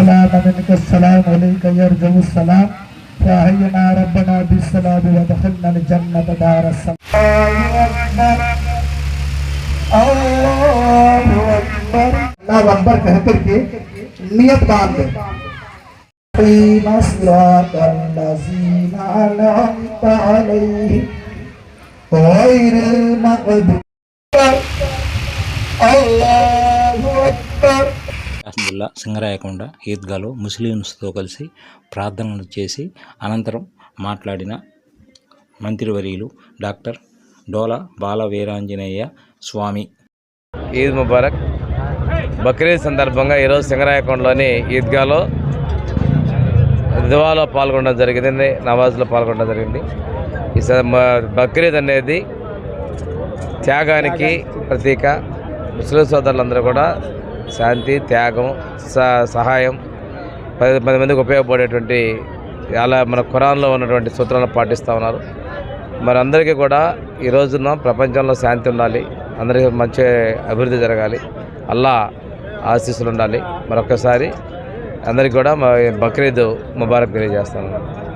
السلام منك السلام عليك يرجو السلام فهينا ربنا بالسلام ودخلنا الجنة دار السلام الله أكبر الله أكبر कह करके नियत बांध दे فيما صراط الذين أنعمت عليهم غير المغضوب الله أكبر జిల్లా సింగరాయకొండ ఈద్గాలో ముస్లిమ్స్తో కలిసి ప్రార్థనలు చేసి అనంతరం మాట్లాడిన మంత్రివర్యులు డాక్టర్ డోలా బాల వీరాంజనేయ స్వామి. ఈద్ ముబారక్. బక్రీద్ సందర్భంగా ఈరోజు సింగరాయకొండలోని ఈద్గాలో దివాలో పాల్గొనడం జరిగింది నవాజ్లో పాల్గొనడం జరిగింది. ఈ స- బక్రీద్ అనేది త్యాగానికి ప్రతీక. ముస్లిం సోదరులందరూ కూడా శాంతి త్యాగం స- సహాయం పది పది మందికి ఉపయోగపడేటువంటి అలా మన ఖురాన్లో ఉన్నటువంటి సూత్రాలను పాటిస్తూ ఉన్నారు. మరి అందరికీ కూడా ఈ రోజున ప్రపంచంలో శాంతి ఉండాలి అందరికీ మంచి అభివృద్ధి జరగాలి అల్లా ఆశీస్సులు ఉండాలి. మరొకసారి అందరికీ కూడా మా బక్రీద్ ముబారక్ తెలియజేస్తాను.